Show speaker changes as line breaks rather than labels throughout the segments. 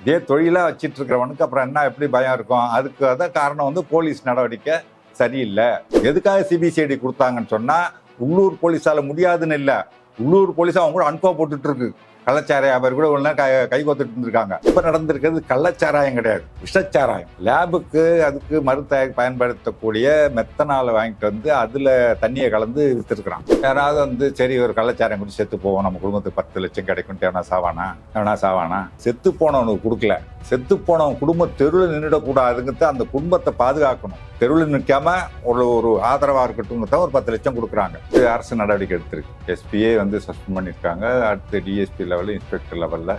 இதே தொழிலாக வச்சிட்டு இருக்கிறவனுக்கு அப்புறம் என்ன எப்படி பயம் இருக்கும்? அதுக்கு அதான் காரணம் வந்து போலீஸ் நடவடிக்கை சரியில்லை. எதுக்காக சிபிசிஐடி கொடுத்தாங்கன்னு சொன்னா உள்ளூர் போலீஸால முடியாதுன்னு இல்லை. உள்ளூர் போலீஸ் அவங்க கூட அனுப்ப போட்டுட்டு இருக்கு கள்ளச்சாராயம் அவர் கூட ஒன்று கை கை கோத்துட்டு இருந்திருக்காங்க. இப்போ நடந்திருக்கிறது கள்ளச்சாராயம் கிடையாது. விஷச்சாராயம். லேபுக்கு அதுக்கு மருத்துவ பயன்படுத்தக்கூடிய மெத்தனால் வாங்கிட்டு வந்து அதில் தண்ணியை கலந்து விற்றுருக்குறான் யாராவது வந்து சரி ஒரு கள்ளச்சாராயம் குடிச்சு செத்து போவோம் நம்ம குடும்பத்துக்கு பத்து லட்சம் கிடைக்கும் எவனா சாவானா? எவனா சாவானா? செத்து போனவனுக்கு கொடுக்கல. செத்து போனவன் குடும்பம் தெருவில் நின்றுடக்கூடாதுங்கிறது அந்த குடும்பத்தை பாதுகாக்கணும். தெருவில் நிற்காம ஒரு ஒரு ஆதரவாக இருக்கட்டும் ஒரு பத்து லட்சம் கொடுக்குறாங்க. இது அரசு நடவடிக்கை எடுத்திருக்கு. எஸ்பியே வந்து சஸ்பெண்ட் பண்ணியிருக்காங்க. அடுத்து டிஎஸ்பி லெவலில் இன்ஸ்பெக்டர் லெவலில்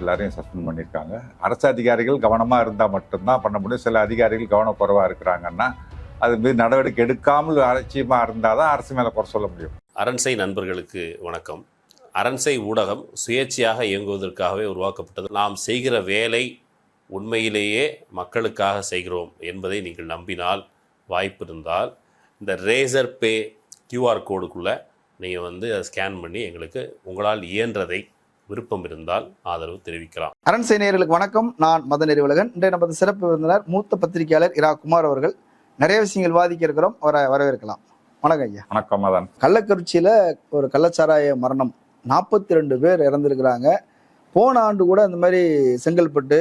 எல்லாரையும் சஸ்பெண்ட் பண்ணியிருக்காங்க. அரசு அதிகாரிகள் கவனமாக இருந்தால் மட்டும்தான் பண்ண முடியும். சில அதிகாரிகள் கவனக்குறைவாக இருக்கிறாங்கன்னா அது மீது நடவடிக்கை எடுக்காமல் அலட்சியமாக இருந்தால் தான் அரசு மேலே குறை சொல்ல முடியும்.
அரண்சை நண்பர்களுக்கு வணக்கம். அரண்சை ஊடகம் சுயேட்சையாக இயங்குவதற்காகவே உருவாக்கப்பட்டது. நாம் செய்கிற வேலை உண்மையிலேயே மக்களுக்காக செய்கிறோம் என்பதை நீங்கள் நம்பினால் வாய்ப்பு இருந்தால் இந்த ரேசர் பே கியூஆர் கோடுக்குள்ளே நீங்கள் வந்து அதை ஸ்கேன் பண்ணி எங்களுக்கு உங்களால் இயன்றதை விருப்பம் இருந்தால் ஆதரவு தெரிவிக்கலாம்.
அரண்சை நேயர்களுக்கு வணக்கம். நான் மத நெறிவலகன் இன்றைய நமது சிறப்பு விருந்தினர் மூத்த பத்திரிகையாளர் இரா குமார் அவர்கள். நிறைய விஷயங்கள் வாதிக்க இருக்கிறோம். அவரை வரவேற்கலாம். வணக்கம் ஐயா.
வணக்கம் மதன்.
கள்ளக்குறிச்சியில ஒரு கள்ளச்சாராய மரணம் நாற்பத்தி ரெண்டு பேர் இறந்துருக்கிறாங்க. போன ஆண்டு கூட இந்த மாதிரி செங்கல்பட்டு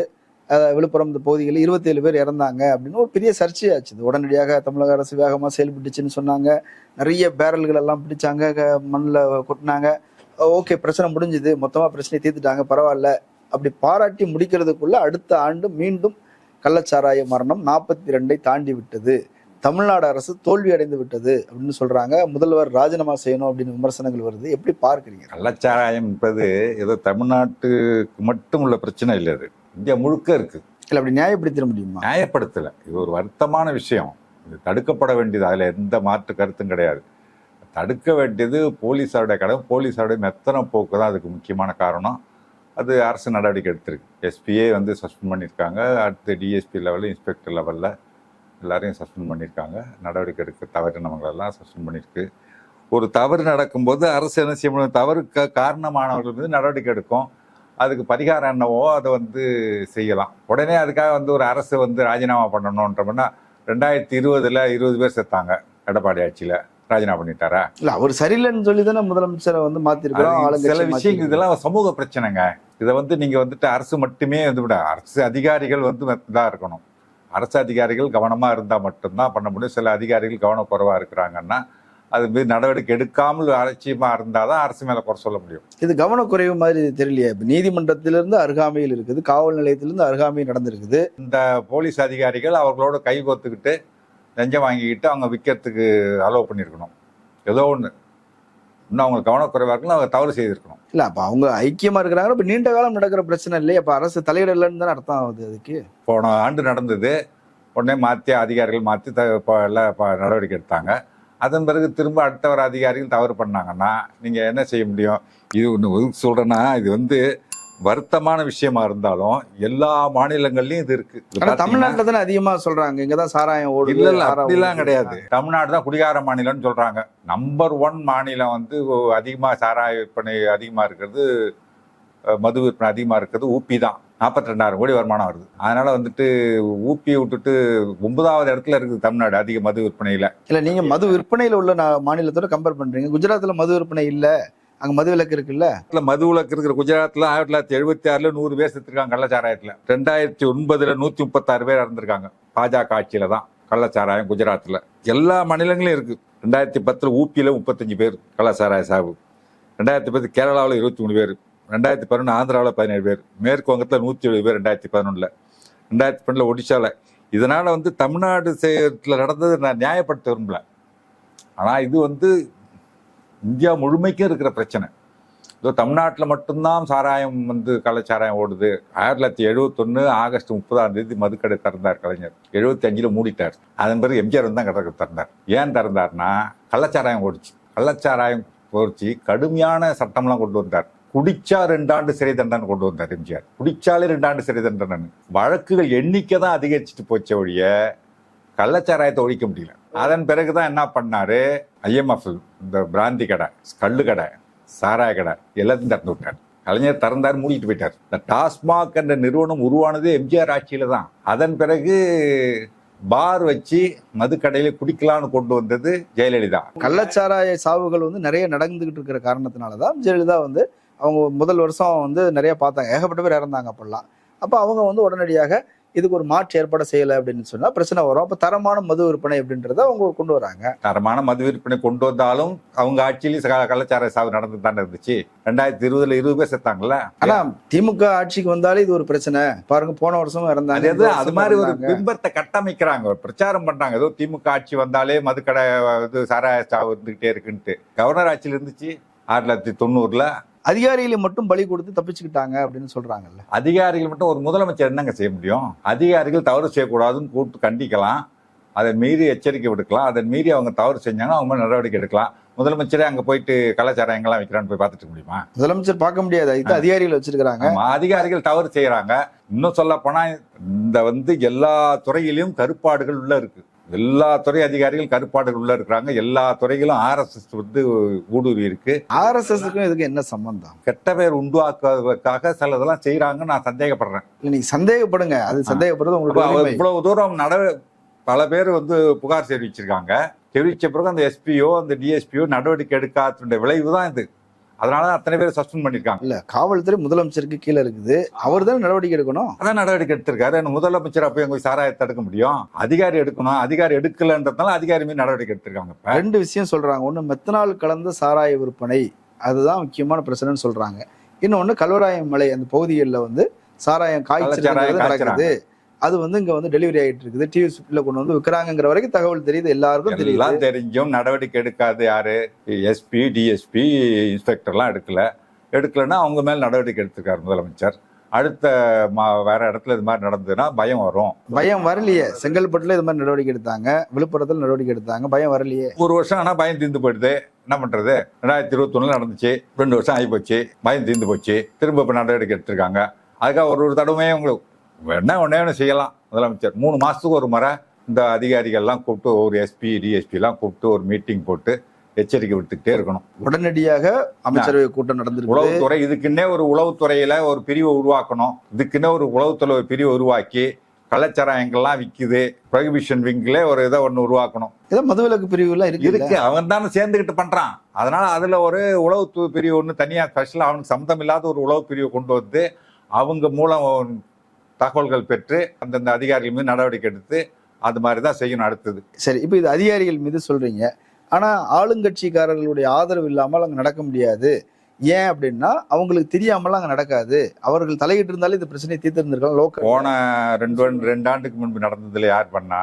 விழுப்புரம் இந்த பகுதிகளில் இருபத்தேழு பேர் இறந்தாங்க அப்படின்னு ஒரு பெரிய சர்ச்சையாச்சு. இது உடனடியாக தமிழக அரசு வேகமாக செயல்பட்டுச்சுன்னு சொன்னாங்க. நிறைய பேரல்கள் எல்லாம் பிடிச்சாங்க மண்ணில் கொட்டினாங்க. ஓகே பிரச்சனை முடிஞ்சுது. மொத்தமாக பிரச்சனையை தீர்த்துட்டாங்க. பரவாயில்ல. அப்படி பாராட்டி முடிக்கிறதுக்குள்ள அடுத்த ஆண்டு மீண்டும் கள்ளச்சாராய மரணம் நாற்பத்தி ரெண்டை தாண்டி விட்டது. தமிழ்நாடு அரசு தோல்வி அடைந்து விட்டது அப்படின்னு சொல்றாங்க. முதல்வர் ராஜினாமா செய்யணும் அப்படின்னு விமர்சனங்கள் வருது. எப்படி பார்க்கறீங்க?
கள்ளச்சாராயம் என்பது ஏதோ தமிழ்நாட்டுக்கு மட்டும் உள்ள பிரச்சனை இல்லை அது. இந்தியா முழுக்க இருக்கு.
இல்ல அப்படி நியாயப்படுத்திட முடியுமா?
நியாயப்படுத்தலை. இது ஒரு வருத்தமான விஷயம். இது தடுக்கப்பட வேண்டியது. அதில் எந்த மாற்று கருத்தும் கிடையாது. தடுக்க வேண்டியது போலீஸாருடைய கடமை. போலீஸாருடைய மெத்தன போக்கு தான் அதுக்கு முக்கியமான காரணம். அது அரசு நடவடிக்கை எடுத்திருக்கு. எஸ்பியே வந்து சஸ்பெண்ட் பண்ணியிருக்காங்க. அடுத்து டிஎஸ்பி லெவலில் இன்ஸ்பெக்டர் லெவலில். எல்லாரையும் சஸ்பெண்ட் பண்ணியிருக்காங்க. நடவடிக்கை எடுக்க தவறினவங்களெல்லாம் சஸ்பெண்ட் பண்ணியிருக்கு. ஒரு தவறு நடக்கும்போது அரசு என்ன செய்ய முடியும்? தவறுக்கு காரணமானவர்கள் மீது நடவடிக்கை எடுக்கும். அதுக்கு பரிகாரம் என்னவோ அதை வந்து செய்யலாம். உடனே அதுக்காக வந்து ஒரு அரசு வந்து ராஜினாமா பண்ணணுன்றோம்னா ரெண்டாயிரத்தி இருபதுல இருபது பேர் செத்தாங்க. எடப்பாடி ஆட்சியில. ராஜினாமா பண்ணிட்டாரா?
இல்ல அவர் சரியில்லைன்னு சொல்லி தானே முதலமைச்சரை வந்து மாத்திருக்கிறோம்.
அது சில விஷயங்கள் இதெல்லாம் சமூக பிரச்சனைங்க. இதை வந்து நீங்க வந்துட்டு அரசு மட்டுமே வந்து விட அரசு அதிகாரிகள் வந்து இதாக இருக்கணும். அரசு அதிகாரிகள் கவனமா இருந்தா மட்டும்தான் பண்ண முடியும். சில அதிகாரிகள் கவனக்குறைவா இருக்கிறாங்கன்னா அது மீது நடவடிக்கை எடுக்காமல் அலட்சியமா இருந்தாதான் அரசு மேல குறை சொல்ல முடியும்.
இது கவனக்குறைவு மாதிரி தெரியலையே. இப்ப நீதிமன்றத்திலிருந்து அருகாமையில் இருக்குது காவல் நிலையத்திலிருந்து அருகாமையில் நடந்திருக்குது.
இந்த போலீஸ் அதிகாரிகள் அவர்களோட கை கோத்துக்கிட்டு லஞ்சம் வாங்கிக்கிட்டு அவங்க விற்கிறதுக்கு அலோவ் பண்ணியிருக்கணும். ஏதோ ஒன்று இன்னும் அவங்களுக்கு கவனக்குறைவாக இருக்கணும் அவங்க தவறு செய்திருக்கணும்.
இல்ல அப்ப அவங்க ஐக்கியமா இருக்கிறாங்க. இப்ப நீண்ட காலம் நடக்கிற பிரச்சனை இல்லையே. அப்ப அரசு தலையிடலன்னு தானே அர்த்தம் ஆகுது அதுக்கு?
போன ஆண்டு நடந்தது. உடனே மாற்றி அதிகாரிகள் மாற்றி த எல்லாம் நடவடிக்கை எடுத்தாங்க. அதன் பிறகு திரும்ப அடுத்த வர அதிகாரிகள் தவறு பண்ணாங்கன்னா நீங்கள் என்ன செய்ய முடியும்? இது ஒன்று சொல்கிறேன்னா இது வந்து வருத்தமான விஷயமா இருந்தாலும் எல்லா மாநிலங்கள்லயும் இது இருக்கு.
தமிழ்நாட்டுல தானே அதிகமா சொல்றாங்க. இங்கதான் சாராயம் ஓடுது
இல்ல இல்ல அப்படிலாம். கிடையாது. தமிழ்நாடு தான் குடிகார மாநிலம்னு சொல்றாங்க. நம்பர் ஒன் மாநிலம் வந்து அதிகமா சாராய விற்பனை அதிகமா இருக்கிறது மது விற்பனை அதிகமா இருக்கிறது ஊபி தான். நாற்பத்தி ரெண்டாயிரம் கோடி வருமானம் வருது. அதனால வந்துட்டு ஊப்பியை விட்டுட்டு ஒன்பதாவது இடத்துல இருக்குது தமிழ்நாடு அதிக மது விற்பனையில.
இல்ல நீங்க மது விற்பனையில உள்ள மாநிலத்தோட கம்பேர் பண்றீங்க. குஜராத்ல மது விற்பனை இல்ல. அங்க மது விலக்கு இருக்குல்ல?
இல்லை மது விலக்கு இருக்கிற குஜராத்ல ஆயிரத்தி தொள்ளாயிரத்தி எழுபத்தி ஆறுல நூறு பேர் செத்துருக்காங்க கள்ளச்சாராயத்துல. ரெண்டாயிரத்தி ஒன்பதுல நூத்தி முப்பத்தாறு பேர் இறந்திருக்காங்க. பாஜக ஆட்சியில தான் கள்ளச்சாராயம் குஜராத்ல. எல்லா மாநிலங்களும் இருக்கு. ரெண்டாயிரத்தி பத்துல ஊப்பியில முப்பத்தஞ்சு பேர் கள்ளச்சாராய சாவு. ரெண்டாயிரத்தி பத்து கேரளாவில் இருபத்தி மூணு பேர். ரெண்டாயிரத்தி பதினொன்று ஆந்திராவில் பதினேழு பேர். மேற்கு வங்கத்தில் நூற்றி எழுபது பேர் ரெண்டாயிரத்தி பதினொன்றில் ரெண்டாயிரத்தி பன்னெண்டில் ஒடிஷாவில் இதனால் வந்து தமிழ்நாடு சேரத்தில் நடந்தது நான் நியாயப்படுத்த விரும்பல. ஆனால் இது வந்து இந்தியா முழுமைக்கும் இருக்கிற பிரச்சனை. இதோ தமிழ்நாட்டில் மட்டும்தான் சாராயம் வந்து கள்ளச்சாராயம் ஓடுது. ஆயிரத்தி தொள்ளாயிரத்தி எழுபத்தொன்று ஆகஸ்ட் முப்பதாம் தேதி மதுக்கடை திறந்தார் கலைஞர். எழுபத்தி அஞ்சில் மூடிட்டார். அதன் பிறகு எம்ஜிஆர் வந்து தான் கடை திறந்தார். ஏன் திறந்தார்னா கள்ளச்சாராயம் ஓடிச்சு. கள்ளச்சாராயம் ஓடிச்சு கடுமையான சட்டம்லாம் கொண்டு வந்தார். குடிச்சா ரெண்டாண்டு சிறை தண்டனை கொண்டு வந்தார் எம்ஜிஆர். குடிச்சாலே ரெண்டாண்டு சிறை தண்டனை வழக்குகள் எண்ணிக்கை தான் அதிகரிச்சுட்டு போச்ச ஒழிய கள்ளச்சாராயத்தை ஒழிக்க முடியல. அதன் பிறகுதான் என்ன பண்ணாரு? ஐஎம்எஃப் இந்த பிராந்தி கடை கள்ளு கடை சாராய கடை எல்லாத்தையும் திறந்து விட்டார். கலைஞர் திறந்தார் மூடிட்டு போயிட்டார். இந்த டாஸ்மாக் என்ற நிறுவனம் உருவானதே எம்ஜிஆர் ஆட்சியில தான். அதன் பிறகு பார் வச்சு மதுக்கடையில குடிக்கலாம்னு கொண்டு வந்தது ஜெயலலிதா.
கள்ளச்சாராய சாவுகள் வந்து நிறைய நடந்துகிட்டு இருக்கிற காரணத்தினால தான் ஜெயலலிதா வந்து அவங்க முதல் வருஷம் வந்து நிறைய பார்த்தாங்க. ஏகப்பட்ட பேர் இறந்தாங்க அப்பெல்லாம். அப்போ அவங்க வந்து உடனடியாக இதுக்கு ஒரு மாற்று ஏற்பாடு செய்யலை அப்படின்னு சொன்னா பிரச்சனை வரும். அப்போ தரமான மது விற்பனை அப்படின்றத அவங்க கொண்டு வராங்க.
தரமான மது விற்பனை கொண்டு வந்தாலும் அவங்க ஆட்சியிலேயும் கள்ளச்சாராய சாவு நடந்து தானே இருந்துச்சு. ரெண்டாயிரத்தி இருபதுல இருபது பேர் செத்தாங்கல்ல?
ஆனா திமுக ஆட்சிக்கு வந்தாலே இது ஒரு பிரச்சனை. பாருங்க போன வருஷமும் இறந்தாங்க.
அது மாதிரி ஒரு. பிம்பத்தை கட்டமைக்கிறாங்க. பிரச்சாரம் பண்றாங்க. ஏதோ திமுக ஆட்சி வந்தாலே மதுக்கடை இது சாராய சாவு இருந்துகிட்டே இருக்குன்ட்டு. கவர்னர் ஆட்சியில் இருந்துச்சு. ஆயிரத்தி தொள்ளாயிரத்தி தொண்ணூறுல
அதிகாரிகளை மட்டும் பலி கொடுத்து தப்பிச்சுக்கிட்டாங்க அப்படின்னு சொல்றாங்கல்ல.
அதிகாரிகள் மட்டும் ஒரு முதலமைச்சர் என்னங்க செய்ய முடியும்? அதிகாரிகள் தவறு செய்யக்கூடாதுன்னு கூப்பிட்டு கண்டிக்கலாம். அதை மீறி எச்சரிக்கை விடுக்கலாம். அதை மீறி அவங்க தவறு செஞ்சாங்கன்னா அவங்க நடவடிக்கை எடுக்கலாம். முதலமைச்சரே அங்க போயிட்டு கலாச்சாரம் எங்கெல்லாம் வைக்கிறான்னு போய் பார்த்துட்டு முடியுமா?
முதலமைச்சர் பார்க்க முடியாது. இது அதிகாரிகள் வச்சிருக்காங்க
ஆமா, அதிகாரிகள் தவறு செய்யறாங்க. இன்னும் சொல்ல போனா இந்த வந்து எல்லா துறையிலும் கருப்பாடுகள் உள்ள இருக்கு. எல்லா துறை அதிகாரிகள் கருப்பாடுகள் உள்ள இருக்கிறாங்க. எல்லா துறைகளும் ஆர்எஸ்எஸ் வந்து ஊடுருவி இருக்கு.
ஆர்எஸ்எஸ்க்கும் இதுக்கு என்ன சம்பந்தம்?
கெட்ட பேர் உண்டாக்குவதற்காக சிலதெல்லாம் செய்யறாங்கன்னு நான் சந்தேகப்படுறேன்.
இல்ல நீங்க சந்தேகப்படுங்க. அது சந்தேகப்படுறது உங்களுக்கு.
இவ்வளவு தூரம் நட பல பேர் வந்து புகார் தெரிவிச்சிருக்காங்க. தெரிவிச்ச பிறகு அந்த எஸ்பியோ அந்த டிஎஸ்பியோ நடவடிக்கை எடுக்காததுடைய விளைவு தான் இது. அதனால தான் அத்தனை பேர் சஸ்பெண்ட் பண்ணிருக்காங்க.
இல்ல காவல்துறை முதலமைச்சருக்கு கீழே இருக்குது. அவர் தான் நடவடிக்கை எடுக்கணும்?
அதான் நடவடிக்கை எடுத்திருக்காரு. முதலமைச்சர் அப்ப எங்க சாராயத்தை தடுக்க முடியும்? அதிகாரி எடுக்கணும். அதிகாரி எடுக்கலன்றதுனால அதிகாரி மீது நடவடிக்கை எடுத்திருக்காங்க
ரெண்டு விஷயம் சொல்றாங்க. ஒண்ணு மெத்தனால் கலந்த சாராய விற்பனை. அதுதான் முக்கியமான பிரச்சனைன்னு சொல்றாங்க. இன்னொன்னு கல்வராயம் மலை அந்த பகுதிகளில் வந்து சாராயம் காய்ச்சல் நடக்குது. அது வந்து இங்க வந்து டெலிவரி ஆயிட்டு இருக்குது டிவி ஸ்பிட்ல கொண்டு வந்து விற்கிறாங்கிற வரைக்கும் தகவல் தெரியுது எல்லாருக்கும் தெரியுது.
எல்லாம் தெரிஞ்சும் நடவடிக்கை எடுக்காது யாரு? எஸ்பி டிஎஸ்பி இன்ஸ்பெக்டர்லாம் எடுக்கல. எடுக்கலன்னா அவங்க மேல நடவடிக்கை எடுத்திருக்காரு முதலமைச்சர். அடுத்த மா- வேற இடத்துல இது மாதிரி நடந்ததுன்னா பயம் வரும்.
பயம் வரலையே. செங்கல்பட்டுல இது மாதிரி நடவடிக்கை எடுத்தாங்க. விழுப்புரத்துல நடவடிக்கை எடுத்தாங்க. பயம் வரலையே.
ஒரு வருஷம் ஆனா பயம் தீர்ந்து போயிடுது. என்ன பண்றது? ரெண்டாயிரத்தி இருபத்தொன்னுல நடந்துச்சு. ரெண்டு வருஷம் ஆகி போச்சு. பயம் தீர்ந்து போச்சு. திரும்ப இப்ப நடவடிக்கை எடுத்திருக்காங்க. அதுக்காக ஒரு ஒரு தடவையும் உங்களுக்கு என்ன ஒண்ணே ஒன்று செய்யலாம். முதலமைச்சர் மூணு மாசத்துக்கு ஒரு முறை இந்த அதிகாரிகள்லாம் கூப்பிட்டு ஒரு எஸ்பி டிஎஸ்பி எல்லாம் கூப்பிட்டு ஒரு மீட்டிங் போட்டு எச்சரிக்கை விட்டுக்கிட்டே இருக்கணும்.
உடனடியாக அமைச்சரவை கூட்டம் நடந்திருக்கு.
உளவுத்துறை இதுக்குன்னே ஒரு உளவுத்துறையில ஒரு பிரிவை உருவாக்கணும். இதுக்குன்னே ஒரு உளவுத்துறை ஒரு பிரிவை உருவாக்கி கள்ளச்சாராயங்கள்லாம் விக்குது. ப்ரொஹிபிஷன் விங்கிலே ஒரு இதை ஒன்று உருவாக்கணும்.
ஏதோ மதுவிலக்கு பிரிவு எல்லாம் இருக்கு
இருக்கு அவன் தானே சேர்ந்துக்கிட்டு பண்றான். அதனால அதுல ஒரு உளவு பிரிவு ஒன்று தனியா ஸ்பெஷலா அவனுக்கு சம்மந்தம் இல்லாத ஒரு உளவு பிரிவு கொண்டு வந்து அவங்க மூலம் தகவல்கள் பெற்று அந்தந்த அதிகாரிகள் மீது நடவடிக்கை எடுத்து அது மாதிரி தான் செய்யணும் அடுத்தது.
சரி இப்போ இது அதிகாரிகள் மீது சொல்றீங்க. ஆனா ஆளுங்கட்சிக்காரர்களுடைய ஆதரவு இல்லாமல் அங்க நடக்க முடியாது. ஏன் அப்படின்னா அவங்களுக்கு தெரியாமலாம் அங்க நடக்காது. அவர்கள் தலையிட்டு இருந்தாலே இந்த பிரச்சனையை தீர்த்திருந்திருக்கலாம் லோக்கல்.
போன ரெண்டு ரெண்டு ஆண்டுக்கு முன்பு நடந்ததுல யார் பண்ணா?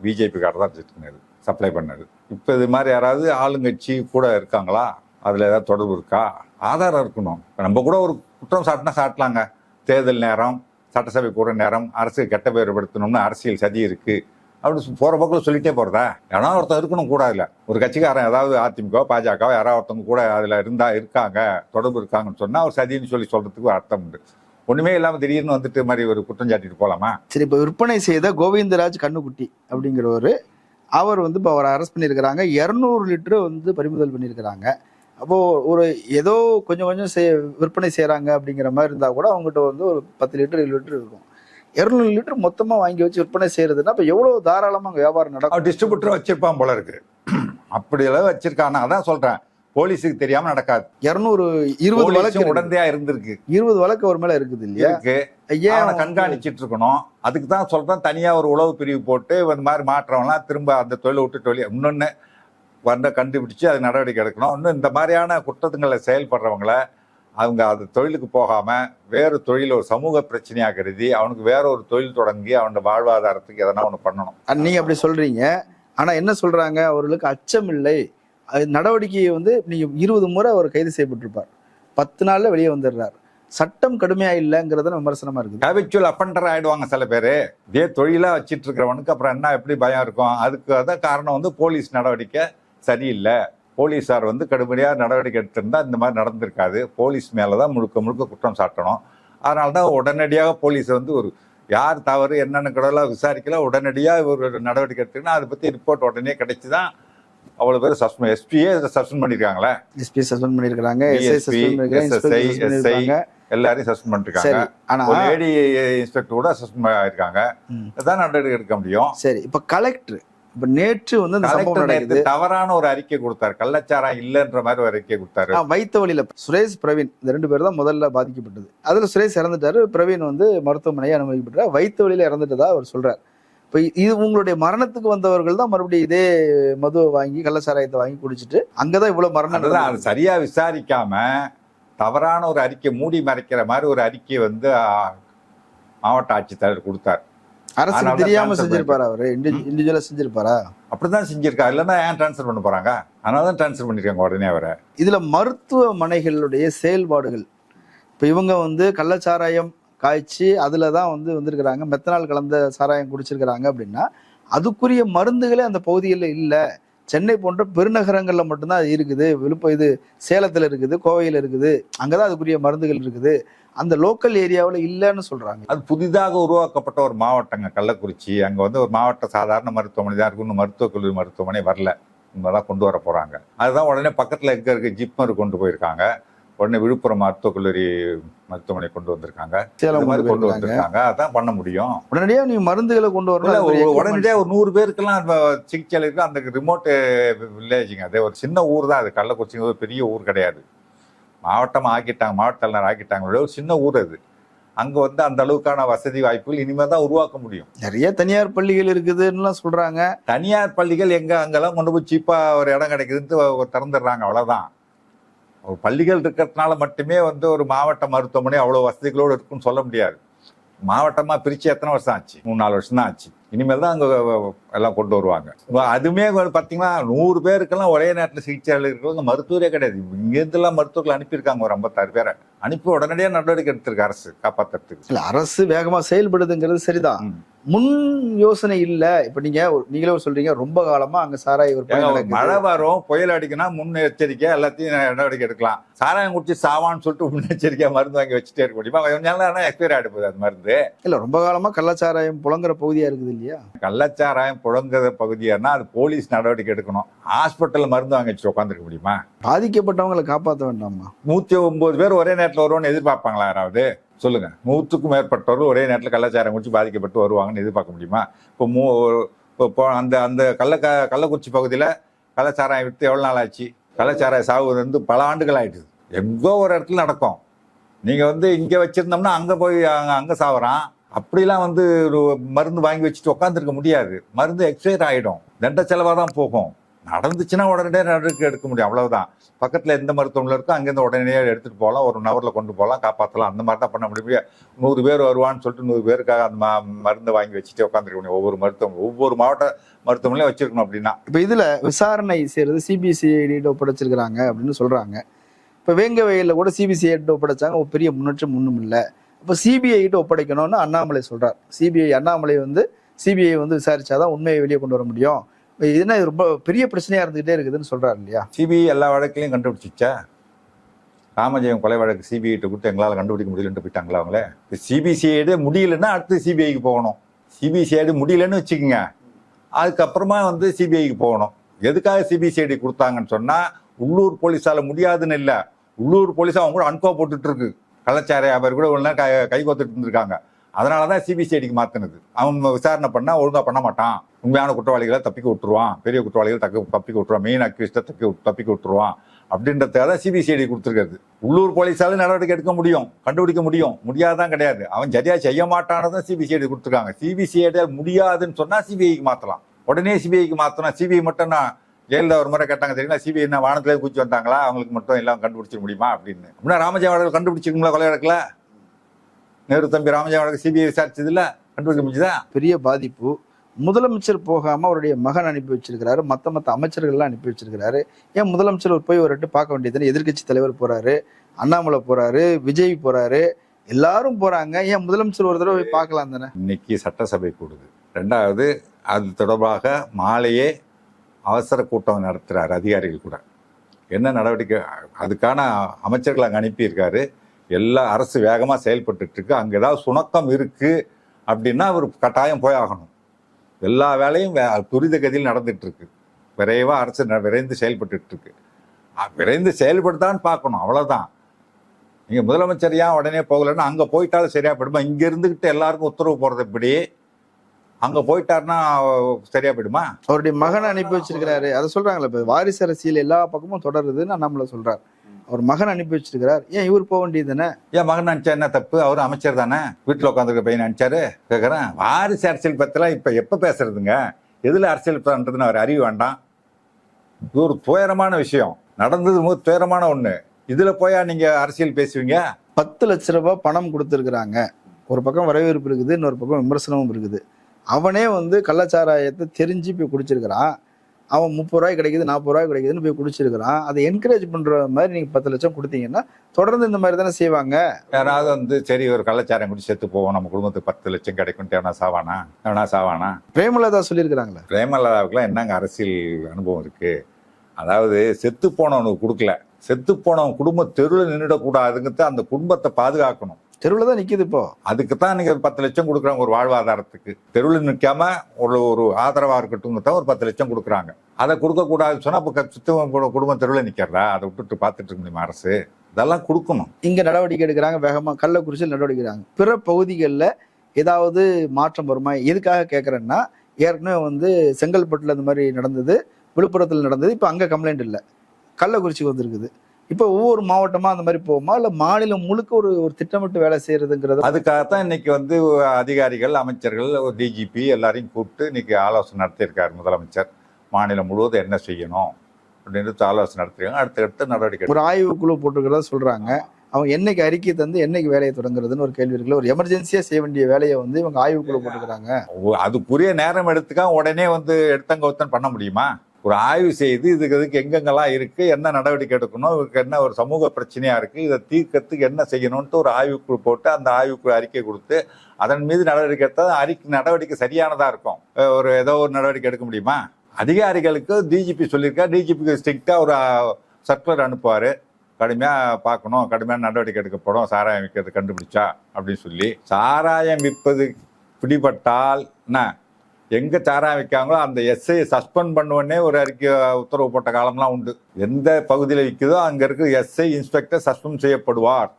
பிஜேபி காரர் தான் வச்சுருந்தாரு சப்ளை பண்ணது. இப்போ இது மாதிரி யாராவது ஆளுங்கட்சி கூட இருக்காங்களா? அதுல ஏதாவது தொடர்பு இருக்கா? ஆதாரம் இருக்கணும். இப்ப நம்ம கூட ஒரு குற்றம் சாட்டினா சாட்டலாங்க. தேர்தல் நேரம் சட்டசபை கூற நேரம் அரசு கெட்ட பேர் படுத்தணும்னு அரசியல் சதி இருக்கு. அப்படி சு- போற போக்கில் சொல்லிட்டே போறதா? ஏன்னா ஒருத்தன் இருக்கணும் கூட இல்ல ஒரு கட்சிக்காரன் ஏதாவது அதிமுக பாஜக யாராவது ஒருத்தவங்க கூட அதுல இருந்தா இருக்காங்க தொடர்பு இருக்காங்கன்னு சொன்னா அவர் சதின்னு சொல்லி சொல்றதுக்கு ஒரு அர்த்தம் உண்டு. ஒண்ணுமே இல்லாம திடீர்னு வந்துட்டு மாதிரி ஒரு குற்றம் சாட்டிட்டு போலாமா?
சரி இப்போ விற்பனை செய்த கோவிந்தராஜ் கண்ணுக்குட்டி அப்படிங்கிறவர் அவர் வந்து இப்போ அவரை அரெஸ்ட் பண்ணியிருக்கிறாங்க. இரநூறு லிட்டரு வந்து பறிமுதல் பண்ணியிருக்கிறாங்க. அப்போ ஒரு ஏதோ கொஞ்சம் கொஞ்சம் செய் விற்பனை செய்கிறாங்க அப்படிங்கிற மாதிரி இருந்தால் கூட அவங்ககிட்ட வந்து ஒரு பத்து லிட்டர் இருபது லிட்டர் இருக்கும். இரநூறு லிட்டர் மொத்தமாக வாங்கி வச்சு விற்பனை செய்யறதுன்னா அப்போ எவ்வளோ தாராளமாக அங்கே வியாபாரம் நடக்கும்?
டிஸ்ட்ரிபியூட்டர் வச்சிருப்பான் போல இருக்கு. அப்படி எல்லாம் வச்சிருக்கானா. அதான் சொல்றேன். போலீஸுக்கு தெரியாம நடக்காது.
இரநூறு இருபது வழக்கு.
உடந்தையா இருந்திருக்கு.
இருபது வழக்கு அவர் மேல இருக்குது இல்லையா?
இருக்கு.
ஏன்
கண்காணிச்சிட்டு இருக்கணும். அதுக்கு தான் சொல்றேன். தனியா ஒரு உளவு பிரிவு போட்டு இந்த மாதிரி மாற்றவன்லாம் திரும்ப அந்த தொழிலை விட்டு தொழில் இன்னொன்னு வந்த கண்டுபிடிச்சு அது நடவடிக்கை எடுக்கணும். இன்னும் இந்த மாதிரியான குற்றத்துங்களை செயல்படுறவங்கள அவங்க அது தொழிலுக்கு போகாம வேறு தொழில் ஒரு சமூக பிரச்சனையா கருதி அவனுக்கு வேற ஒரு தொழில் தொடங்கி அவனோட வாழ்வாதாரத்துக்கு எதனா ஒன்று பண்ணணும்.
அஹ் நீங்க அப்படி சொல்றீங்க. ஆனா என்ன சொல்றாங்க? அவர்களுக்கு அச்சம் இல்லை அது நடவடிக்கையை வந்து நீங்க இருபது முறை அவர் கைது செய்யப்பட்டிருப்பார். பத்து நாள்ல வெளியே வந்துடுறார். சட்டம் கடுமையா இல்லைங்கிறத விமர்சனமா இருக்குது.
ஹேபிச்சுவல் அஃபண்டர் ஆயிடுவாங்க சில பேர். இதே தொழிலா வச்சிட்டு இருக்கிறவனுக்கு அப்புறம் என்ன எப்படி பயம் இருக்கும்? அதுக்கு அதான் காரணம் வந்து போலீஸ் நடவடிக்கை. சரியில்லை. போலீஸார் வந்து கடுமையாக நடவடிக்கை எடுத்திருந்தா இந்த மாதிரி நடந்திருக்காது. போலீஸ் மேலே தான் முழுக்க முழுக்க குற்றம் சாட்டணும். அதனால தான் உடனடியாக போலீஸ் வந்து ஒரு யார் தவறு என்னென்ன கடவுளாக விசாரிக்கல உடனடியாக ஒரு நடவடிக்கை எடுத்துக்கினா அதை பற்றி ரிப்போர்ட் உடனே கிடைச்சி தான் அவ்வளவு பேர் சஸ்பெண்ட் எஸ்பியே சஸ்பெண்ட் பண்ணிருக்காங்களே?
எஸ்பி சஸ்பெண்ட் பண்ணிருக்காங்க எஸ்ஐ
எல்லாரையும் சஸ்பெண்ட் பண்ணிருக்காங்க.
ஆனா
லேடி இன்ஸ்பெக்டர் கூட சஸ்பெண்ட் ஆயிருக்காங்க.
ம்.
இதான் நடவடிக்கை எடுக்க முடியும்.
சரி இப்ப கலெக்டர் இப்ப நேற்று வந்து இந்த சம்பவம் நடக்குது.
தவறான ஒரு அறிக்கை கொடுத்தாரு. கள்ளச்சாரம் இல்லைன்ற மாதிரி ஒரு அறிக்கை கொடுத்தாரு.
வைத்த வழியில சுரேஷ் பிரவீன் இந்த ரெண்டு பேர் தான் முதல்ல பாதிக்கப்பட்டது. அதுல சுரேஷ் இறந்துட்டாரு பிரவீன் வந்து மருத்துவமனையை அனுமதிக்கப்பட்டார். வைத்த வழியில இறந்துட்டதா அவர் சொல்றார். இப்ப இது உங்களுடைய மரணத்துக்கு வந்தவர்கள் தான் மறுபடியும் இதே மதுவை வாங்கி கள்ளச்சாராயத்தை வாங்கி குடிச்சிட்டு அங்கதான் இவ்வளவு மரணம்
அதுதான் அது
நடந்தது.
சரியா விசாரிக்காம தவறான ஒரு அறிக்கை மூடி மறைக்கிற மாதிரி ஒரு அறிக்கையை வந்து மாவட்ட ஆட்சித்தலைவர் கொடுத்தார். தான்
தெரியாம செஞ்சிருப்பாரா அவரு? இண்டிவிஜுவலா செஞ்சிருப்பாரா?
அப்படிதான் செஞ்சிருக்காரு. இல்லைன்னா ஏன் ட்ரான்ஸ்ஃபர் பண்ண போறாங்க அதனால தான் ட்ரான்ஸ்ஃபர் பண்ணிருக்காங்க உடனே அவரை.
இதுல மருத்துவமனைகளுடைய செயல்பாடுகள். இப்ப இவங்க வந்து கள்ளச்சாராயம் காய்ச்சி அதுல தான் வந்து வந்திருக்கிறாங்க. மெத்தனால் கலந்த சாராயம் குடிச்சிருக்கிறாங்க அப்படின்னா அதுக்குரிய மருந்துகளே அந்த பகுதிகளில் இல்லை. சென்னை போன்ற பெருநகரங்களில் மட்டும்தான் அது இருக்குது. விழுப்புரம் இது சேலத்தில் இருக்குது கோவையில் இருக்குது. அங்கே தான் அதுக்குரிய மருந்துகள் இருக்குது. அந்த லோக்கல் ஏரியாவில் இல்லைன்னு சொல்கிறாங்க
அது புதிதாக உருவாக்கப்பட்ட ஒரு மாவட்டங்க கள்ளக்குறிச்சி. அங்கே வந்து ஒரு மாவட்ட சாதாரண மருத்துவமனை தான் இருக்கு இன்னும் மருத்துவக் கல்லூரி மருத்துவமனை வரல. இனிமேதான் கொண்டு வர போகிறாங்க அதுதான் உடனே பக்கத்தில் இருக்க இருக்க ஜிப்மர் கொண்டு போயிருக்காங்க. உடனே விழுப்புரம் மருத்துவக் கல்லூரி மருத்துவமனை கொண்டு வந்திருக்காங்க.
சேலம்
மாதிரி
கொண்டு.
வந்திருக்காங்க. அதான் பண்ண முடியும்.
உடனடியா நீ மருந்துகளை கொண்டு வரணும். அதுக்கு ஒரு
நூறு பேருக்கெல்லாம் சிகிச்சை அளிக்க அந்த ரிமோட் வில்லேஜுங்க அது ஒரு சின்ன ஊர் தான் அது. கள்ளக்குறிச்சி ஒரு பெரிய ஊர் கிடையாது. மாவட்டம் ஆக்கிட்டாங்க மாவட்ட தலைநர் ஆக்கிட்டாங்க ஒரு சின்ன ஊர் அது. அங்க வந்து அந்த அளவுக்கான வசதி வாய்ப்புகள் இனிமேல் தான் உருவாக்க முடியும்.
நிறைய தனியார் பள்ளிகள் இருக்குதுன்னுலாம் சொல்றாங்க.
தனியார் பள்ளிகள் எங்க அங்கெல்லாம் கொண்டு போய் சீப்பா ஒரு இடம் கிடைக்குதுன்ட்டு திறந்துடுறாங்க. அவ்வளவுதான். ஒரு பள்ளிகள் இருக்கிறதுனால மட்டுமே வந்து ஒரு மாவட்ட மருத்துவமனை அவ்வளோ வசதிகளோடு இருக்குன்னு சொல்ல முடியாது. மாவட்டமாக பிரித்து எத்தனை வருஷம் ஆச்சு? மூணு நாலு வருஷம் தான் ஆச்சு இனிமேல் தான் அங்கே எல்லாம் கொண்டு வருவாங்க. அதுமே வந்து பாத்தீங்கன்னா நூறு பேருக்கெல்லாம் ஒரே நேரத்தில் சிகிச்சை அளிக்கிறவங்க மருத்துவரே கிடையாது. இங்கேருந்துலாம் மருத்துவர்கள் அனுப்பியிருக்காங்க ஒரு ஐம்பத்தாறு பேரை. அனுப்பி உடனடியாக நடவடிக்கை எடுத்திருக்கு அரசு காப்பாத்துறதுக்கு.
இல்ல அரசு வேகமா செயல்படுதுங்கிறது சரிதான். முன் யோசனை இல்ல. இப்ப நீங்க நீங்களே சொல்றீங்க ரொம்ப காலமா அங்க சாராய விற்பனை.
மழை வரும் புயல் அடிக்கணும் முன்னெச்சரிக்கை எல்லாத்தையும் நடவடிக்கை எடுக்கலாம். சாராயம் குடிச்சு சாவான்னு சொல்லிட்டு முன்னெச்சரிக்கையா மருந்து வாங்கி வச்சுட்டே இருக்க முடியுமா? கொஞ்ச நாள் எக்ஸ்பைர் ஆகிட்டு போகுது அது மருந்து.
இல்ல ரொம்ப காலமா கள்ளச்சாராயம் புழங்குற பகுதியா இருக்குது இல்லையா?
கள்ளச்சாராயம் புழங்குற பகுதியானா அது போலீஸ் நடவடிக்கை எடுக்கணும். ஹாஸ்பிட்டல்ல மருந்து வாங்கி வச்சு உட்காந்துருக்க முடியுமா?
பாதிக்கப்பட்டவங்களை காப்பாற்ற வேண்டாமா
நூத்தி ஒன்பது பேர் ஒரே நேரத்தில் வருவான்னு எதிர்பார்ப்பாங்களா யாராவது? சொல்லுங்க. நூற்றுக்கும் மேற்பட்டவர்கள் ஒரே நேரத்தில் கள்ளச்சாரம் குடிச்சு பாதிக்கப்பட்டு வருவாங்கன்னு எதிர்பார்க்க முடியுமா? இப்போ மூ இப்போ அந்த அந்த கள்ள கள்ளக்குறிச்சி பகுதியில் கள்ளச்சாராயம் விட்டு எவ்வளோ நாள் ஆச்சு? கள்ளச்சாராயம் சாவு வந்து பல ஆண்டுகள் ஆயிடுது எங்கோ ஒரு இடத்துல நடக்கும். நீங்கள் வந்து இங்கே வச்சிருந்தோம்னா அங்கே போய் அங்கே அங்கே சாவறான். அப்படிலாம் வந்து ஒரு மருந்து வாங்கி வச்சுட்டு உட்காந்துருக்க முடியாது. மருந்து எக்ஸ்பயர் ஆகிடும் தண்ட செலவாக தான் போகும். நடந்துச்சுன்னா உடனடியே நடவடிக்கை எடுக்க முடியும். அவ்வளவுதான். பக்கத்தில் எந்த மருத்துவமனை இருக்கோ அங்கேருந்து உடனே எடுத்துகிட்டு போகலாம். ஒரு நவரில் கொண்டு போகலாம். காப்பாற்றலாம் அந்த மாதிரி தான் பண்ண முடியும். நூறு பேர் வருவான்னு சொல்லிட்டு நூறு பேருக்காக அந்த ம- மருந்தை வாங்கி வச்சுட்டு உட்காந்துருக்க முடியும். ஒவ்வொரு மருத்துவம் ஒவ்வொரு மாவட்ட மருத்துவமனையும் வச்சுருக்கணும் அப்படின்னா.
இப்போ இதில் விசாரணை செய்கிறது சிபிசிஐடி ஒப்படைச்சிருக்கிறாங்க அப்படின்னு சொல்கிறாங்க இப்போ வேங்க வயலில் கூட சிபிசிஐடி ஒப்படைச்சாங்க. ஒரு பெரிய முன்னேற்றம் ஒன்றும் இல்லை. இப்போ சிபிஐகிட்ட ஒப்படைக்கணும்னு அண்ணாமலை சொல்கிறார் சிபிஐ அண்ணாமலை வந்து சிபிஐ வந்து விசாரிச்சாதான் உண்மையை வெளியே கொண்டு வர முடியும் இதுனா இது என்ன ரொம்ப பெரிய பிரச்சனையாக இருந்துகிட்டே இருக்குதுன்னு சொல்கிறார் இல்லையா
சிபிஐ எல்லா வழக்கிலையும் கண்டுபிடிச்சிச்சா ராமஜெயம் கொலை வழக்கு சிபிஐட்ட கொடுத்து எங்களால் கண்டுபிடிக்க முடியலன்ட்டு போயிட்டாங்களா அவங்களே இப்போ சிபிசிஐடு முடியலன்னா அடுத்து சிபிஐக்கு போகணும் சிபிசிஐடு முடியலன்னு வச்சுக்கோங்க அதுக்கப்புறமா வந்து சிபிஐக்கு போகணும் எதுக்காக சிபிசிஐடி கொடுத்தாங்கன்னு சொன்னால் உள்ளூர் போலீஸால் முடியாதுன்னு இல்லை உள்ளூர் போலீஸ் அவங்க கூட அன்கோ போட்டுட்டு இருக்கு கள்ளச்சாரை அவர் கூட ஒன்று கை கை கோத்துட்டு இருந்திருக்காங்க. அதனால தான் சிபிசிஐடிக்கு மாற்றினது அவன் விசாரணை பண்ணால் ஒழுங்காக பண்ண மாட்டான். உண்மையான குற்றவாளிகளை தப்பிக்க விட்டுருவான். பெரிய குற்றவாளிகளை தக்க தப்பிக்க விட்டுருவான். மெயின் அக்யூஸ்டை தப்பி தப்பிக்க விட்டுருவான். அப்படின்றதுக்காக தான் சிபிசிஐடி கொடுத்துருக்காது உள்ளூர் போலீஸாலும் நடவடிக்கை எடுக்க முடியும் கண்டுபிடிக்க முடியும். முடியாதான் கிடையாது. அவன் சரியாக செய்ய மாட்டானதான் சிபிசிஐடி கொடுத்துருக்காங்க. சிபிசிஐடியால் முடியாதுன்னு சொன்னால் சிபிஐக்கு மாற்றலாம் உடனே சிபிஐக்கு மாத்தணும் சிபிஐ மட்டும் நான் ஜெயலலிதா ஒரு முறை கேட்டாங்க தெரியுங்களா சிபிஐ என்ன வானத்திலே குச்சி வந்தாங்களா? அவங்களுக்கு மட்டும் எல்லாம் கண்டுபிடிச்சிட முடியுமா? அப்படின்னு. அப்படின்னா ராமஜெயம் வழக்கு கண்டுபிடிச்சிருக்கீங்களா கொலை வழக்குல? நேரு தம்பி ராமஜெயம் வழக்கு சிபிஐ விசாரிச்சது இல்ல கண்டுபிடிக்க முடிஞ்சுதா?
பெரிய பாதிப்பு. முதலமைச்சர் போகாம அவருடைய மகன் அனுப்பி வச்சிருக்கிறாரு. மத்த மத்த அமைச்சர்கள்லாம் அனுப்பி வச்சிருக்கிறாரு. ஏன் முதலமைச்சர் ஒரு போய் ஒரு வாட்டி பார்க்க வேண்டியது எதிர்க்கட்சி தலைவர் போறாரு அண்ணாமலை போறாரு விஜய் போறாரு எல்லாரும் போறாங்க. ஏன் முதலமைச்சர் ஒரு தடவை போய் பார்க்கலாம் தானே?
இன்னைக்கு சட்டசபை கூடுது. ரெண்டாவது அது தொடர்பாக மாலையே அவசர கூட்டம் நடத்துகிறார் அதிகாரிகள் கூட. என்ன நடவடிக்கை? அதுக்கான அமைச்சர்கள் அங்கே அனுப்பியிருக்காரு. எல்லா அரசு வேகமாக செயல்பட்டுருக்கு அங்கே ஏதாவது சுணக்கம் இருக்குது அப்படின்னா அவர் கட்டாயம் போய் ஆகணும். எல்லா வேலையும் வே- துரித கதியில் நடந்துகிட்ருக்கு விரைவாக அரசு ந- விரைந்து செயல்பட்டுருக்கு விரைந்து செயல்படுத்தான்னு பார்க்கணும். அவ்வளோதான் நீங்கள் முதலமைச்சர் ஏன் உடனே போகலன்னா அங்கே போயிட்டாலும் சரியாக போயிடுமா? இங்கே இருந்துக்கிட்டு எல்லாருக்கும் உத்தரவு போறது அங்க போயிட்டாருன்னா சரியா போயிடுமா?
அவருடைய மகனை அனுப்பி வச்சிருக்கிறாரு. அதை சொல்றாங்களே இப்ப வாரிசு அரசியல் எல்லா பக்கமும் தொடருதுன்னு நம்மள சொல்றாரு. அவர் மகன் அனுப்பி வச்சிருக்கிறார். ஏன் இவர் போக வேண்டியது தானே
என் மகன் நினைச்சா என்ன தப்பு? அவர் அமைச்சர் தானே? வீட்டில் உட்காந்துருக்க பையன் நினைச்சாரு கேட்குறேன் வாரிசு அரசியல் பத்திலாம் இப்ப எப்ப பேசுறதுங்க? எதுல அரசியல் பண்றதுன்னு அவர் அறிய வேண்டாம். இது ஒரு துயரமான விஷயம். நடந்தது போது துயரமான ஒண்ணு. இதுல போயா நீங்க அரசியல் பேசுவீங்க?
பத்து லட்ச ரூபாய் பணம் கொடுத்துருக்குறாங்க. ஒரு பக்கம் வரவேற்பு இருக்குது இன்னொரு பக்கம் விமர்சனமும் இருக்குது. அவனே வந்து கள்ளச்சாராயத்தை தெரிஞ்சு போய் குடிச்சிருக்கிறான். அவன் முப்பது ரூபாய் கிடைக்குது நாற்பது ரூபாய் கிடைக்குதுன்னு போய் குடிச்சிருக்கிறான். அதை என்கரேஜ் பண்ற மாதிரி நீங்க பத்து லட்சம் கொடுத்தீங்கன்னா தொடர்ந்து இந்த மாதிரி தானே செய்வாங்க?
யாராவது வந்து சரி ஒரு கள்ளச்சாரம் குடி செத்து போவோம். நம்ம குடும்பத்துக்கு பத்து லட்சம் கிடைக்கும்ட்டு எவனா சாவானா? எவனா சாவானா?
பிரேமலதா சொல்லியிருக்கிறாங்களே.
பிரேமலதாவுக்குலாம் என்னங்க அரசியல் அனுபவம் இருக்கு? அதாவது செத்து போனவனுக்கு கொடுக்கல. செத்து போனவன் குடும்ப தெருவில் நின்றுடக்கூடாதுங்கிறது அந்த குடும்பத்தை பாதுகாக்கணும்.
தெருவில் தான் நிக்குது இப்போ.
அதுக்கு தான் நீங்க பத்து லட்சம் கொடுக்குறாங்க ஒரு வாழ்வாதாரத்துக்கு. தெருவில் நிற்காம ஒரு ஒரு ஆதரவா இருக்கட்டும் தான் ஒரு பத்து லட்சம் கொடுக்குறாங்க. அதை கொடுக்க கூடாதுன்னு சொன்னா அப்ப சுத்தம் குடும்பம் தெருவில் நிக்கிறதா? அதை விட்டுட்டு பார்த்துட்டு இருக்க முடியுமா அரசு? இதெல்லாம் கொடுக்கணும்.
இங்க நடவடிக்கை எடுக்கிறாங்க வேகமா கள்ளக்குறிச்சியில் நடவடிக்கை எடுக்கிறாங்க. பிற பகுதிகளில் ஏதாவது மாற்றம் வருமா? எதுக்காக கேட்குறேன்னா ஏற்கனவே வந்து செங்கல்பட்டுல இந்த மாதிரி நடந்தது விழுப்புரத்தில் நடந்தது இப்போ அங்கே கம்ப்ளைண்ட் இல்லை. கள்ளக்குறிச்சிக்கு வந்திருக்குது. இப்போ ஒவ்வொரு மாவட்டமா அந்த மாதிரி போகுமா? இல்லை மாநிலம் முழுக்க ஒரு ஒரு திட்டமிட்டு வேலை செய்யறதுங்கிறது
அதுக்காகத்தான் இன்னைக்கு வந்து அதிகாரிகள் அமைச்சர்கள் ஒரு டிஜிபி எல்லாரையும் கூப்பிட்டு இன்னைக்கு ஆலோசனை நடத்தியிருக்காரு முதலமைச்சர். மாநிலம் முழுவதும் என்ன செய்யணும் அப்படின்னு ஆலோசனை நடத்திருக்காங்க அடுத்தடுத்த நடவடிக்கை
ஒரு ஆய்வு குழு போட்டிருக்கிறதா சொல்றாங்க. அவங்க என்னைக்கு அறிக்கை தந்து என்னைக்கு வேலையை தொடங்குறதுன்னு ஒரு கேள்வி இருக்குல்ல. ஒரு எமர்ஜென்சியா செய்ய வேண்டிய வேலையை வந்து இவங்க ஆய்வு குழு போட்டுக்கிறாங்க
அதுக்குரிய நேரம் எடுத்துக்கா உடனே வந்து எடுத்தங்கவுத்தன் பண்ண முடியுமா? ஒரு ஆய்வு செய்து இதுக்கு இதுக்கு எங்கெங்கெல்லாம் இருக்கு என்ன நடவடிக்கை எடுக்கணும் இதுக்கு என்ன ஒரு சமூக பிரச்சனையா இருக்கு இதை தீர்க்கறதுக்கு என்ன செய்யணும்ட்டு ஒரு ஆய்வுக்குழு போட்டு அந்த ஆய்வுக்குழு அறிக்கை கொடுத்து அதன் மீது நடவடிக்கை எடுத்தால் அறிக்கை நடவடிக்கை சரியானதா இருக்கும். ஒரு ஏதோ ஒரு நடவடிக்கை எடுக்க முடியுமா? அதிகாரிகளுக்கு டிஜிபி சொல்லியிருக்கா டிஜிபிக்கு ஸ்ட்ரிக்டா ஒரு சர்க்குலர் அனுப்புவார். கடுமையாக பார்க்கணும் கடுமையான நடவடிக்கை எடுக்கப்படும் சாராயம் விற்கிறது கண்டுபிடிச்சா அப்படின்னு சொல்லி. சாராயம் விற்பது பிடிபட்டால் என்ன? எங்க சாராயம் விற்காங்களோ அந்த எஸ்ஐ சஸ்பெண்ட் பண்ணுவனே ஒரு அறிக்கை உத்தரவு போட்ட காலம்லாம் உண்டு. எந்த பகுதியில் விற்குதோ அங்க இருக்க எஸ்ஐ இன்ஸ்பெக்டர் சஸ்பெண்ட் செய்யப்படுவார்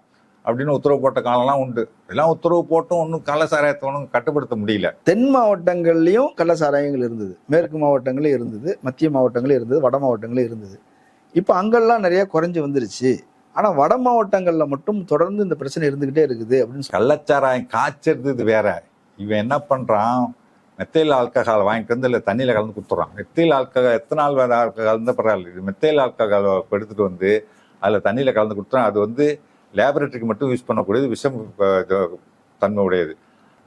அப்படின்னு உத்தரவு போட்ட காலம்லாம் உண்டு. எல்லாம் உத்தரவு போட்டும் ஒன்றும் கள்ள சாராயத்தை ஒன்றும் கட்டுப்படுத்த முடியல.
தென் மாவட்டங்கள்லயும் கள்ளசாராயங்கள் இருந்தது. மேற்கு மாவட்டங்களும் இருந்தது மத்திய மாவட்டங்களும் இருந்தது வட மாவட்டங்களும் இருந்தது. இப்போ அங்கெல்லாம் நிறைய குறைஞ்சு வந்துருச்சு. ஆனா வட மாவட்டங்கள்ல மட்டும் தொடர்ந்து இந்த பிரச்சனை இருந்துகிட்டே இருக்குது அப்படின்னு
கள்ளச்சாராயம் காய்ச்சறது இது வேற. இவன் என்ன பண்றான்? மெத்தைல் ஆல்கஹால் வாங்கிட்டு வந்து இல்லை தண்ணியில் கலந்து கொடுத்துட்றான் மெத்தைல் ஆல்கஹால் எத்தனால் ஆல்கஹால் இருந்தால் பரவாயில்ல. இது மெத்தைல் ஆல்கஹால் எடுத்துகிட்டு வந்து அதில் தண்ணியில் கலந்து கொடுத்துறான் அது வந்து லேபரேட்டரிக்கு மட்டும் யூஸ் பண்ணக்கூடியது விஷம் தன்மை உடையது.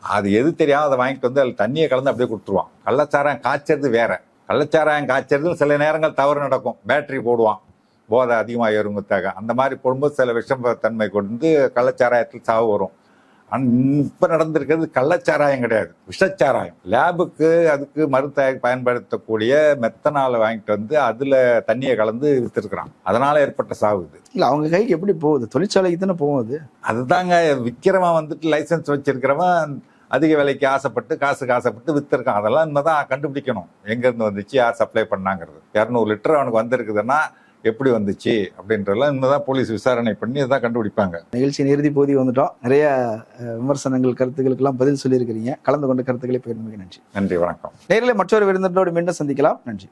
அது எது தெரியாம அதை வாங்கிட்டு வந்து அதில் தண்ணியை கலந்து அப்படியே கொடுத்துருவான். கள்ளச்சாராயம் காய்ச்சறது வேற. கள்ளச்சாராயம் காய்ச்சறது சில நேரங்கள் தவறு நடக்கும். பேட்டரி போடுவான். போதை அதிகமாக ஏறுங்கத்தாக அந்த மாதிரி போடும்போது சில விஷம் தன்மை கொண்டு கள்ளச்சாராயத்தில் சாவு வரும். இப்போ நடந்திருக்கிறது கள்ளச்சாராயம் கிடையாது. விஷச்சாராயம். லேபுக்கு அதுக்கு மருத்துவ பயன்படுத்தக்கூடிய மெத்தனாலை வாங்கிட்டு வந்து அதில் தண்ணியை கலந்து வித்துருக்குறான். அதனால ஏற்பட்ட சாவு இது.
இல்ல அவங்க கைக்கு எப்படி போகுது? தொழிற்சாலைக்கு தானே போகும் அது
அதுதாங்க விற்கிறவன் வந்துட்டு லைசன்ஸ் வச்சிருக்கிறவன் அதிக விலைக்கு ஆசைப்பட்டு காசுக்கு ஆசைப்பட்டு வித்திருக்கான். அதெல்லாம் இன்னதான் கண்டுபிடிக்கணும். எங்கேருந்து வந்துச்சு யார் சப்ளை பண்ணாங்கிறது. இரநூறு லிட்டர் அவனுக்கு வந்திருக்குதுன்னா எப்படி வந்துச்சு அப்படின்றதெல்லாம் இன்னதான் போலீஸ் விசாரணை பண்ணி இதான் கண்டுபிடிப்பாங்க.
நிகழ்ச்சியின் இறுதி பகுதி வந்துட்டோம். நிறைய விமர்சனங்கள் கருத்துக்களுக்கெல்லாம் பதில் சொல்லியிருக்கிறீங்க. கலந்து கொண்ட கருத்துக்களை பகிர்ந்து நன்றி.
நன்றி வணக்கம்.
நேரில் மற்றொரு விருந்தினரோடு மீண்டும் சந்திக்கலாம். நன்றி.